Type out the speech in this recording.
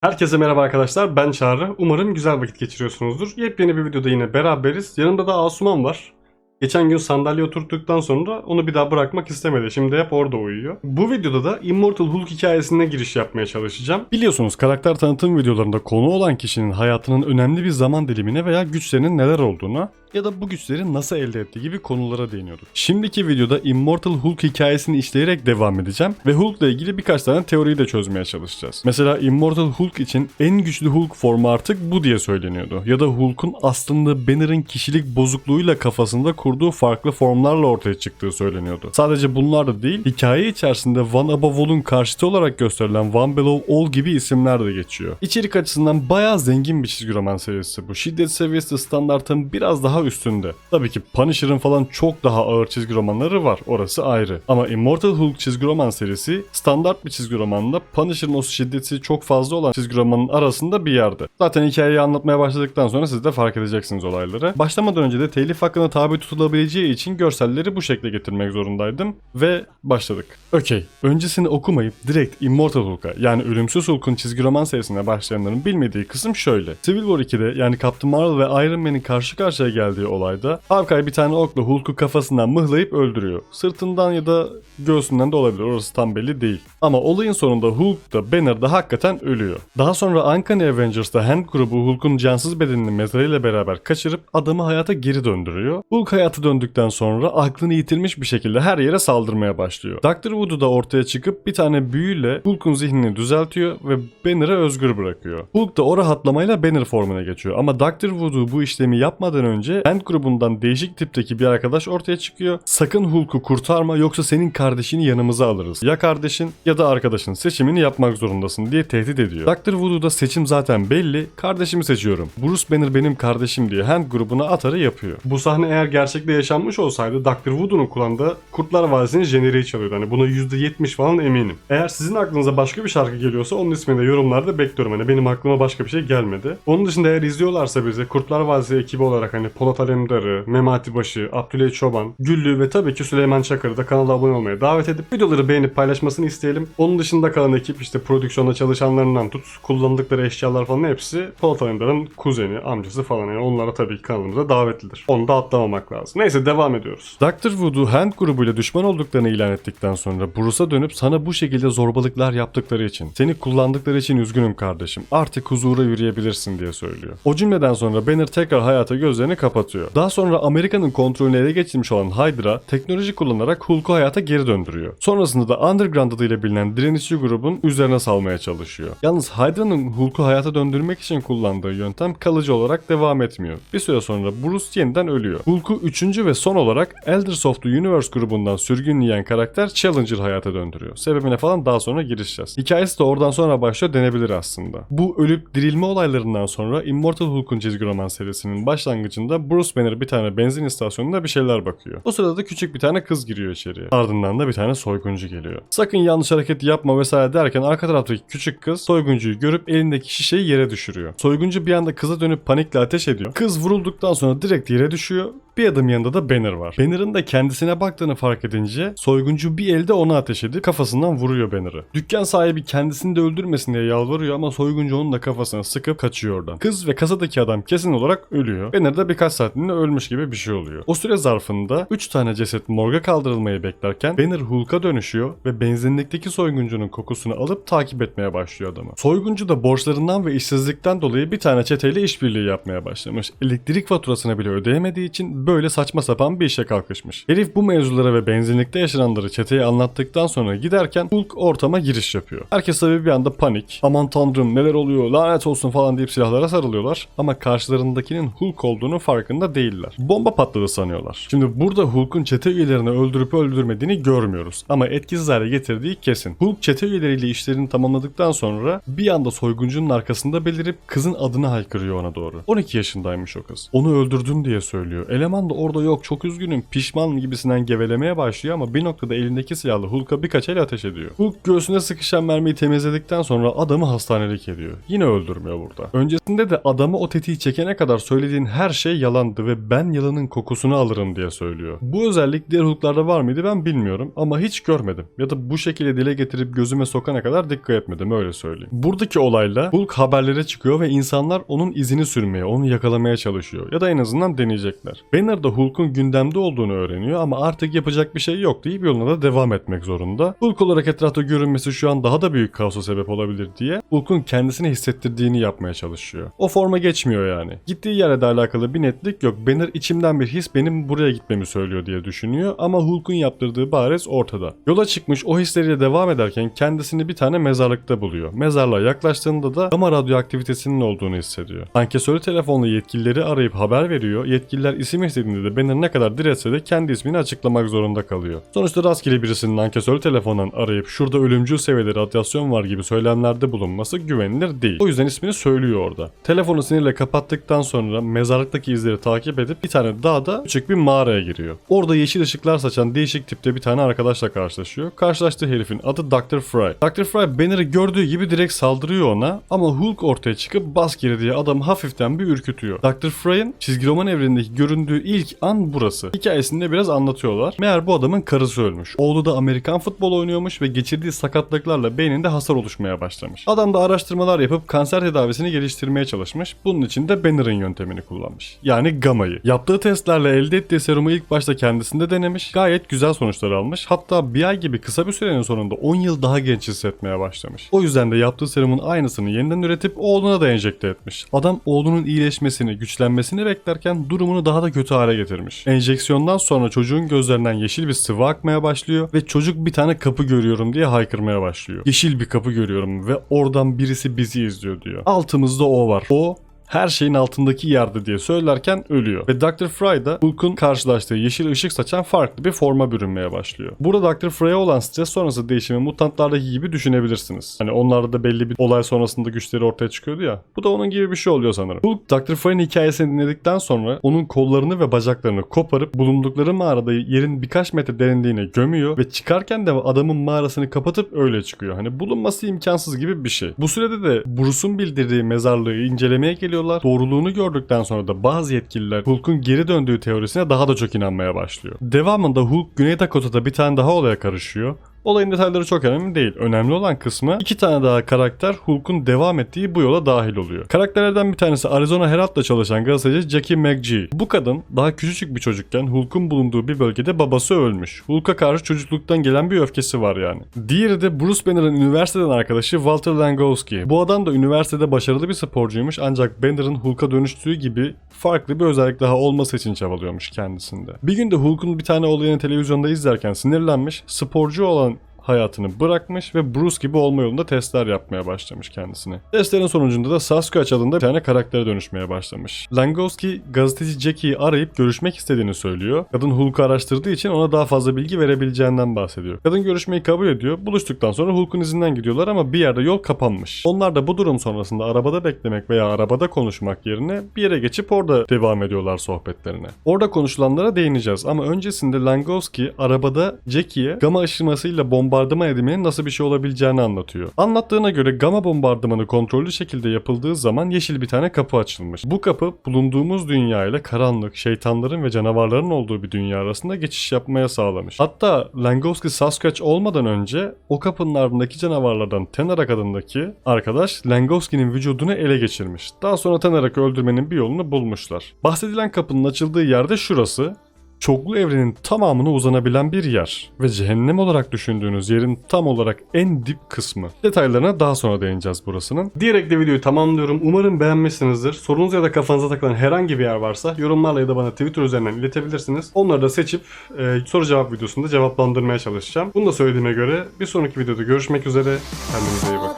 Herkese merhaba arkadaşlar ben Çağrı. Umarım güzel vakit geçiriyorsunuzdur. Yepyeni bir videoda yine beraberiz. Yanımda da Asuman var. Geçen gün sandalye oturttuktan sonra onu bir daha bırakmak istemedi. Şimdi hep orada uyuyor. Bu videoda da Immortal Hulk hikayesine giriş yapmaya çalışacağım. Biliyorsunuz karakter tanıtım videolarında konu olan kişinin hayatının önemli bir zaman dilimine veya güçlerinin neler olduğuna ya da bu güçleri nasıl elde ettiği gibi konulara değiniyorduk. Şimdiki videoda Immortal Hulk hikayesini işleyerek devam edeceğim ve Hulk'la ilgili birkaç tane teoriyi de çözmeye çalışacağız. Mesela Immortal Hulk için en güçlü Hulk formu artık bu diye söyleniyordu. Ya da Hulk'un aslında Banner'ın kişilik bozukluğuyla kafasında kurduğu farklı formlarla ortaya çıktığı söyleniyordu. Sadece bunlar da değil, hikaye içerisinde One Above All'un karşıtı olarak gösterilen One Below All gibi isimler de geçiyor. İçerik açısından bayağı zengin bir çizgi roman serisi bu. Şiddet seviyesi standartın biraz daha üstünde. Tabii ki Punisher'ın falan çok daha ağır çizgi romanları var. Orası ayrı. Ama Immortal Hulk çizgi roman serisi standart bir çizgi romanla Punisher'ın o şiddeti çok fazla olan çizgi romanın arasında bir yerde. Zaten hikayeyi anlatmaya başladıktan sonra siz de fark edeceksiniz olayları. Başlamadan önce de telif hakkına tabi tutulabileceği için görselleri bu şekle getirmek zorundaydım ve başladık. Okey. Öncesini okumayıp direkt Immortal Hulk'a yani Ölümsüz Hulk'un çizgi roman serisine başlayanların bilmediği kısım şöyle. Civil War 2'de yani Captain Marvel ve Iron Man'in karşı karşıya geldiği olayda Hawkeye bir tane okla Hulk'u kafasından mıhlayıp öldürüyor. Sırtından ya da göğsünden de olabilir orası tam belli değil. Ama olayın sonunda Hulk da Banner da hakikaten ölüyor. Daha sonra Uncanny Avengers'ta Hand grubu Hulk'un cansız bedenini mezarıyla beraber kaçırıp adamı hayata geri döndürüyor. Hulk hayata döndükten sonra aklını yitirmiş bir şekilde her yere saldırmaya başlıyor. Dr. Voodoo da ortaya çıkıp bir tane büyüyle Hulk'un zihnini düzeltiyor ve Banner'ı özgür bırakıyor. Hulk da o rahatlamayla Banner formuna geçiyor ama Dr. Voodoo bu işlemi yapmadan önce Hand grubundan değişik tipteki bir arkadaş ortaya çıkıyor. Sakın Hulk'u kurtarma yoksa senin kardeşini yanımıza alırız. Ya kardeşin ya da arkadaşın seçimini yapmak zorundasın diye tehdit ediyor. Dr. Voodoo'da seçim zaten belli. Kardeşimi seçiyorum. Bruce Banner benim kardeşim diye Hand grubuna atarı yapıyor. Bu sahne eğer gerçekte yaşanmış olsaydı Dr. Voodoo'nun kullandığı Kurtlar Vadisi'nin jeneriği çalıyordu. Hani buna %70 falan eminim. Eğer sizin aklınıza başka bir şarkı geliyorsa onun ismini de yorumlarda bekliyorum. Hani benim aklıma başka bir şey gelmedi. Onun dışında eğer izliyorlarsa bizi Kurtlar Vadisi ekibi olarak hani Polat Alemdar'ı, Memati Başı, Abdüley Çoban, Güllü ve tabii ki Süleyman Çakır'ı da kanala abone olmaya davet edip videoları beğenip paylaşmasını isteyelim. Onun dışında kalan ekip işte prodüksiyonda çalışanlarından tut, kullandıkları eşyalar falan hepsi Polat Alemdar'ın kuzeni, amcası falan yani onlara tabii ki kanalımıza davetlidir. Onu da atlamamak lazım. Neyse devam ediyoruz. Dr. Voodoo Hand grubuyla düşman olduklarını ilan ettikten sonra Bruce'a dönüp sana bu şekilde zorbalıklar yaptıkları için, seni kullandıkları için üzgünüm kardeşim. Artık huzura yürüyebilirsin diye söylüyor. O cümleden sonra Banner tekrar hayata gözlerini kapatıyor. Daha sonra Amerika'nın kontrolünü ele geçirmiş olan Hydra teknoloji kullanarak Hulk'u hayata geri döndürüyor. Sonrasında da Underground adıyla bilinen direnişçi grubun üzerine salmaya çalışıyor. Yalnız Hydra'nın Hulk'u hayata döndürmek için kullandığı yöntem kalıcı olarak devam etmiyor. Bir süre sonra Bruce yeniden ölüyor. Hulk'u üçüncü ve son olarak Elders of the Universe grubundan sürgünleyen karakter Challenger hayata döndürüyor. Sebebine falan daha sonra girişeceğiz. Hikayesi de oradan sonra başlıyor denebilir aslında. Bu ölüp dirilme olaylarından sonra Immortal Hulk'un çizgi roman serisinin başlangıcında Bruce Banner bir tane benzin istasyonunda bir şeyler bakıyor. O sırada da küçük bir tane kız giriyor içeriye. Ardından da bir tane soyguncu geliyor. Sakın yanlış hareket yapma vesaire derken arka taraftaki küçük kız soyguncuyu görüp elindeki şişeyi yere düşürüyor. Soyguncu bir anda kıza dönüp panikle ateş ediyor. Kız vurulduktan sonra direkt yere düşüyor. Bir adım yanında da Banner var. Banner'ın da kendisine baktığını fark edince soyguncu bir elde ona ateş edip kafasından vuruyor Banner'ı. Dükkan sahibi kendisini de öldürmesin diye yalvarıyor ama soyguncu onun da kafasına sıkıp kaçıyor oradan. Kız ve kasadaki adam kesin olarak ölüyor. Banner de birkaç saatliğine ölmüş gibi bir şey oluyor. O süre zarfında 3 tane ceset morga kaldırılmayı beklerken Banner Hulk'a dönüşüyor ve benzinlikteki soyguncunun kokusunu alıp takip etmeye başlıyor adamı. Soyguncu da borçlarından ve işsizlikten dolayı bir tane çeteyle işbirliği yapmaya başlamış. Elektrik faturasını bile ödeyemediği için böyle saçma sapan bir işe kalkışmış. Herif bu mevzulara ve benzinlikte yaşananları çeteye anlattıktan sonra giderken Hulk ortama giriş yapıyor. Herkes tabii bir anda panik. Aman tanrım neler oluyor lanet olsun falan deyip silahlara sarılıyorlar. Ama karşılarındakinin Hulk olduğunu farkında değiller. Bomba patladı sanıyorlar. Şimdi burada Hulk'un çete üyelerini öldürüp öldürmediğini görmüyoruz. Ama etkisiz hale getirdiği kesin. Hulk çete üyeleriyle işlerini tamamladıktan sonra bir anda soyguncunun arkasında belirip kızın adını haykırıyor ona doğru. 12 yaşındaymış o kız. Onu öldürdüm diye söylüyor. Eleman zaman da orada yok çok üzgünüm pişman gibisinden gevelemeye başlıyor ama bir noktada elindeki silahla Hulk'a birkaç el ateş ediyor. Hulk göğsüne sıkışan mermiyi temizledikten sonra adamı hastanelik ediyor. Yine öldürmüyor burada. Öncesinde de adamı o tetiği çekene kadar söylediğin her şey yalandı ve ben yalanın kokusunu alırım diye söylüyor. Bu özellik diğer Hulk'larda var mıydı ben bilmiyorum ama hiç görmedim. Ya da bu şekilde dile getirip gözüme sokana kadar dikkat etmedim öyle söyleyeyim. Buradaki olayla Hulk haberlere çıkıyor ve insanlar onun izini sürmeye, onu yakalamaya çalışıyor. Ya da en azından deneyecekler. Banner da Hulk'un gündemde olduğunu öğreniyor ama artık yapacak bir şey yok deyip yoluna da devam etmek zorunda. Hulk olarak etrafta görünmesi şu an daha da büyük kaosa sebep olabilir diye Hulk'un kendisine hissettirdiğini yapmaya çalışıyor. O forma geçmiyor yani. Gittiği yerle de alakalı bir netlik yok. Banner içimden bir his benim buraya gitmemi söylüyor diye düşünüyor ama Hulk'un yaptırdığı bariz ortada. Yola çıkmış o hisleriyle devam ederken kendisini bir tane mezarlıkta buluyor. Mezarlığa yaklaştığında da gama radyoaktivitesinin olduğunu hissediyor. Ankesörü telefonla yetkilileri arayıp haber veriyor. Yetkililer isim istediğinde de Banner ne kadar diretse de kendi ismini açıklamak zorunda kalıyor. Sonuçta rastgele birisinin ankesörü telefondan arayıp şurada ölümcül seviyede radyasyon var gibi söylemlerde bulunması güvenilir değil. O yüzden ismini söylüyor orada. Telefonu sinirle kapattıktan sonra mezarlıktaki izleri takip edip bir tane dağda küçük bir mağaraya giriyor. Orada yeşil ışıklar saçan değişik tipte bir tane arkadaşla karşılaşıyor. Karşılaştığı herifin adı Dr. Fry. Dr. Fry Banner'ı gördüğü gibi direkt saldırıyor ona ama Hulk ortaya çıkıp bas geri diye adamı hafiften bir ürkütüyor. Dr. Fry'ın çizgi roman evrenindeki göründüğü ilk an burası. Hikayesini de biraz anlatıyorlar. Meğer bu adamın karısı ölmüş. Oğlu da Amerikan futbol oynuyormuş ve geçirdiği sakatlıklarla beyninde hasar oluşmaya başlamış. Adam da araştırmalar yapıp kanser tedavisini geliştirmeye çalışmış. Bunun için de Banner'ın yöntemini kullanmış. Yani Gamma'yı. Yaptığı testlerle elde ettiği serumu ilk başta kendisinde denemiş. Gayet güzel sonuçlar almış. Hatta bir ay gibi kısa bir sürenin sonunda 10 yıl daha genç hissetmeye başlamış. O yüzden de yaptığı serumun aynısını yeniden üretip oğluna da enjekte etmiş. Adam oğlunun iyileşmesini, güçlenmesini beklerken durumunu daha da kötü hale getirmiş. Enjeksiyondan sonra çocuğun gözlerinden yeşil bir sıvı akmaya başlıyor ve çocuk bir tane kapı görüyorum diye haykırmaya başlıyor. Yeşil bir kapı görüyorum ve oradan birisi bizi izliyor diyor. Altımızda o var. O her şeyin altındaki yerde diye söylerken ölüyor. Ve Dr. Fry da Hulk'un karşılaştığı yeşil ışık saçan farklı bir forma bürünmeye başlıyor. Burada Dr. Frey'e olan stres sonrası değişimi mutantlardaki gibi düşünebilirsiniz. Hani onlarda da belli bir olay sonrasında güçleri ortaya çıkıyordu ya. Bu da onun gibi bir şey oluyor sanırım. Hulk Dr. Frey'in hikayesini dinledikten sonra onun kollarını ve bacaklarını koparıp bulundukları mağarada yerin birkaç metre derinliğine gömüyor ve çıkarken de adamın mağarasını kapatıp öyle çıkıyor. Hani bulunması imkansız gibi bir şey. Bu sürede de Bruce'un bildirdiği mezarlığı incelemeye geliyorlar. Doğruluğunu gördükten sonra da bazı yetkililer Hulk'un geri döndüğü teorisine daha da çok inanmaya başlıyor. Devamında Hulk Güney Dakota'da bir tane daha olaya karışıyor. Olayın detayları çok önemli değil. Önemli olan kısmı iki tane daha karakter Hulk'un devam ettiği bu yola dahil oluyor. Karakterlerden bir tanesi Arizona Herald'da çalışan gazeteci Jackie McGee. Bu kadın daha küçücük bir çocukken Hulk'un bulunduğu bir bölgede babası ölmüş. Hulk'a karşı çocukluktan gelen bir öfkesi var yani. Diğeri de Bruce Banner'ın üniversiteden arkadaşı Walter Langowski. Bu adam da üniversitede başarılı bir sporcuymuş ancak Banner'ın Hulk'a dönüştüğü gibi farklı bir özellik daha olması için çabalıyormuş kendisinde. Bir gün de Hulk'un bir tane olayını televizyonda izlerken sinirlenmiş, sporcu olan hayatını bırakmış ve Bruce gibi olma yolunda testler yapmaya başlamış kendisine. Testlerin sonucunda da Sasquatch adında bir tane karaktere dönüşmeye başlamış. Langowski gazeteci Jackie'yi arayıp görüşmek istediğini söylüyor. Kadın Hulk'u araştırdığı için ona daha fazla bilgi verebileceğinden bahsediyor. Kadın görüşmeyi kabul ediyor. Buluştuktan sonra Hulk'un izinden gidiyorlar ama bir yerde yol kapanmış. Onlar da bu durum sonrasında arabada beklemek veya arabada konuşmak yerine bir yere geçip orada devam ediyorlar sohbetlerine. Orada konuşulanlara değineceğiz ama öncesinde Langowski arabada Jackie'ye gama ışımasıyla bomba bombardıman edilmenin nasıl bir şey olabileceğini anlatıyor. Anlattığına göre gama bombardımanı kontrollü şekilde yapıldığı zaman yeşil bir tane kapı açılmış. Bu kapı bulunduğumuz dünya ile karanlık, şeytanların ve canavarların olduğu bir dünya arasında geçiş yapmaya sağlamış. Hatta Langowski Sasquatch olmadan önce o kapının ardındaki canavarlardan Tenarak adındaki arkadaş Langowski'nin vücudunu ele geçirmiş. Daha sonra Tenarak'ı öldürmenin bir yolunu bulmuşlar. Bahsedilen kapının açıldığı yerde şurası çoklu evrenin tamamına uzanabilen bir yer ve cehennem olarak düşündüğünüz yerin tam olarak en dip kısmı. Detaylarına daha sonra değineceğiz burasının. Diyerek de videoyu tamamlıyorum. Umarım beğenmişsinizdir. Sorunuz ya da kafanıza takılan herhangi bir yer varsa yorumlarla ya da bana Twitter üzerinden iletebilirsiniz. Onları da seçip e, soru cevap videosunda cevaplandırmaya çalışacağım. Bunu da söylediğime göre bir sonraki videoda görüşmek üzere. Kendinize iyi bakın.